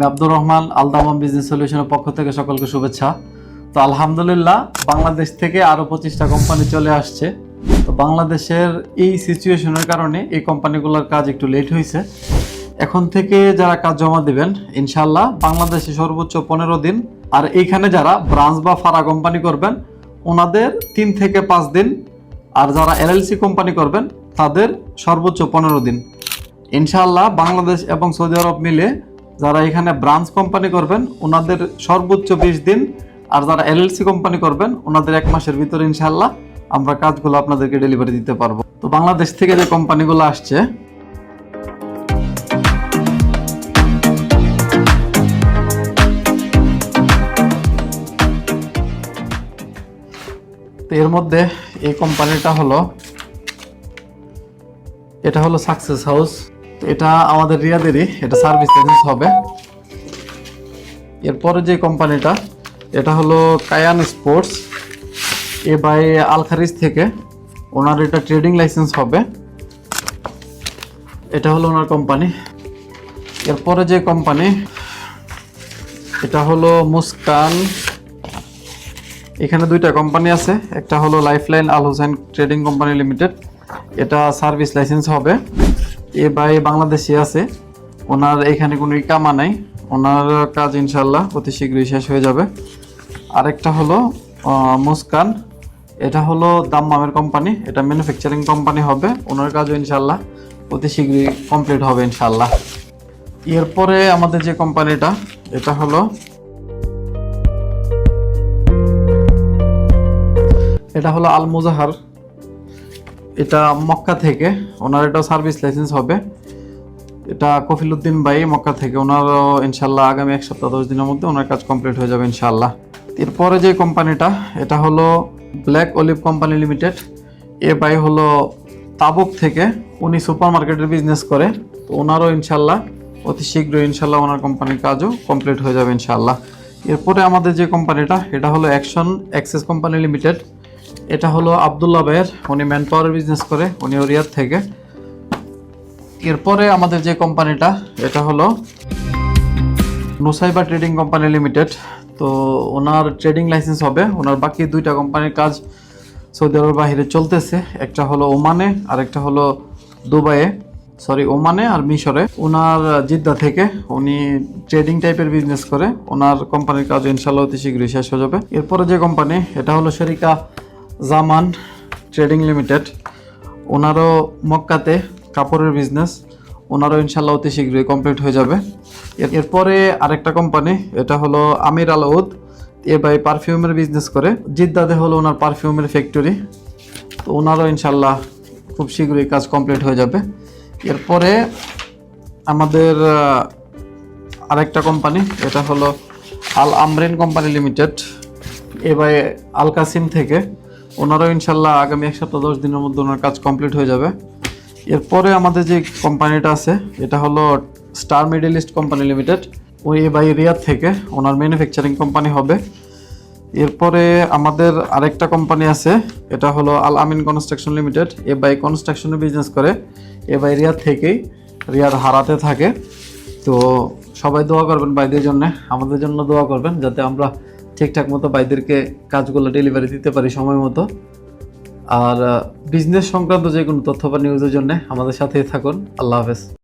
আমি Abdur Rahman, Aldaman business সলিউশনের পক্ষ থেকে সকলকে শুভেচ্ছা। তো আলহামদুলিল্লাহ, বাংলাদেশ থেকে আরও পঁচিশটা কোম্পানি চলে আসছে। তো বাংলাদেশের এই সিচুয়েশনের কারণে এই কোম্পানিগুলোর কাজ একটু লেট হয়েছে এখন থেকে যারা কাজ জমা দিবেন ইনশাল্লাহ বাংলাদেশে সর্বোচ্চ পনেরো দিন। আর এইখানে যারা ব্রাঞ্চ বা ফারা কোম্পানি করবেন, ওনাদের তিন থেকে পাঁচ দিন। আর যারা এলএলসি কোম্পানি করবেন, তাদের সর্বোচ্চ পনেরো দিন। ইনশাআল্লাহ বাংলাদেশ এবং সৌদি আরব মিলে যারা এখানে ব্রাঞ্চ কোম্পানি করবেন, ওনাদের সর্বোচ্চ বিশ দিন, আর যারা এলএলসি কোম্পানি করবেন, ওনাদের এক মাসের ভিতরে ইনশাল্লাহ আমরা কাজগুলো আপনাদেরকে ডেলিভারি দিতে পারব। তো বাংলাদেশ থেকে যে কোম্পানিগুলো আসছে, তো এর মধ্যে এই কোম্পানিটা হলো, এটা হলো সাকসেস হাউস এটা আমাদের রিয়াদেরই, এটা সার্ভিস এজেন্স হবে। এরপরে যে কোম্পানিটা, এটা হলো কায়ান স্পোর্টস, এ বাই আলখারিজ থেকে। ওনার এটা ট্রেডিং লাইসেন্স হবে। এটা হলো ওনার কোম্পানি। এরপরে যে কোম্পানি, এটা হলো মুস্কান। এখানে দুইটা কোম্পানি আছে, একটা হলো lifeline Al Hussein trading company limited. এটা সার্ভিস লাইসেন্স হবে। এ বাই বাংলাদেশে আছে। ওনার এখানে কোনো কামা নাই। ওনার কাজ ইনশাল্লাহ অতি শীঘ্রই শেষ হয়ে যাবে। আরেকটা হলো মুস্কান। এটা হলো দাম্মামের কোম্পানি। এটা ম্যানুফ্যাকচারিং কোম্পানি হবে। ওনার কাজও ইনশাল্লাহ অতি শীঘ্রই কমপ্লিট হবে ইনশাল্লাহ এরপরে আমাদের যে কোম্পানিটা, এটা হলো এটা হলো আল মুজাহার এটা মক্কা থেকে, ওনার এটা সার্ভিস লাইসেন্স হবে। এটা কফিলউদ্দিন ভাই মক্কা থেকে ওনার ইনশাল্লাহ আগামী এক সপ্তাহ, দশ দিনের মধ্যে ওনার কাজ কমপ্লিট হয়ে যাবে ইনশাল্লাহ। এরপরে যে কোম্পানিটা, এটা হলো ব্ল্যাক অলিভ কোম্পানি লিমিটেড এ ভাই হলো তাবুক থেকে, উনি সুপার মার্কেটের বিজনেস করে। তো ওনারও ইনশাল্লাহ অতি শীঘ্রই ইনশাল্লাহ ওনার কোম্পানির কাজও কমপ্লিট হয়ে যাবে ইনশাল্লাহ। এরপরে আমাদের যে কোম্পানিটা, এটা হলো অ্যাকশন অ্যাক্সেস কোম্পানি লিমিটেড এটা হলো আবদুল্লাহ ভাইয়ের। উনি ম্যান পাওয়ার বিজনেস করে, উনি ওরিয়ার থেকে। এরপরে আমাদের যে কোম্পানিটা, এটা হলো নুসাইবা ট্রেডিং কোম্পানি লিমিটেড তো ওনার ট্রেডিং লাইসেন্স হবে। ওনার বাকি দুইটা কোম্পানির কাজ সৌদি আরবের বাহিরে চলতেছে। একটা হলো ওমানে আর একটা হলো দুবাইয়ে। সরি ওমানে আর মিশরে। ওনার জিদ্দা থেকে উনি ট্রেডিং টাইপের বিজনেস করে। ওনার কোম্পানির কাজ ইনশাল্লাহ অতি শীঘ্রই শেষ হয়ে যাবে। এরপরে যে কোম্পানি, এটা হলো শরিকা জামান ট্রেডিং লিমিটেড। ওনারও মক্কাতে কাপড়ের বিজনেস ওনারও ইনশাল্লাহ অতি শীঘ্রই কমপ্লিট হয়ে যাবে। এর- এরপরে আরেকটা কোম্পানি এটা হলো আমির আল উদ এ ভাই পারফিউমের বিজনেস করে। জিদ্দাতে হলো ওনার পারফিউমের ফ্যাক্টরি তো ওনারও ইনশাল্লাহ খুব শীঘ্রই কাজ কমপ্লিট হয়ে যাবে। এরপরে আমাদের আরেকটা কোম্পানি এটা হলো আল আমরিন কোম্পানি লিমিটেড এ ভাই আল কাসিম থেকে ওনারও ইনশাল্লাহ আগামী এক সপ্তাহ, দশ দিনের মধ্যে ওনার কাজ কমপ্লিট হয়ে যাবে। এরপরে আমাদের যে কোম্পানিটা আছে, এটা হলো star middle east company limited ওই ভাই রিয়াদ থেকে ওনার ম্যানুফ্যাকচারিং কোম্পানি হবে। এরপরে আমাদের আরেকটা কোম্পানি আছে, এটা হলো আল আমিন কনস্ট্রাকশন লিমিটেড এ বাই কনস্ট্রাকশনের বিজনেস করে। এ বাই রিয়াদ থেকেই রিয়াদ হারাতে থাকে। তো সবাই দোয়া করবেন বাইদের জন্য। আমাদের জন্য দোয়া করবেন, যাতে আমরা ঠিকঠাক মতো বাইদেরকে কাজগুলো ডেলিভারি দিতে পারি সময় মতো। আর বিজনেস সংক্রান্ত যে কোনো তথ্য বা নিউজের জন্য আমাদের সাথেই থাকুন। আল্লাহ হাফেজ।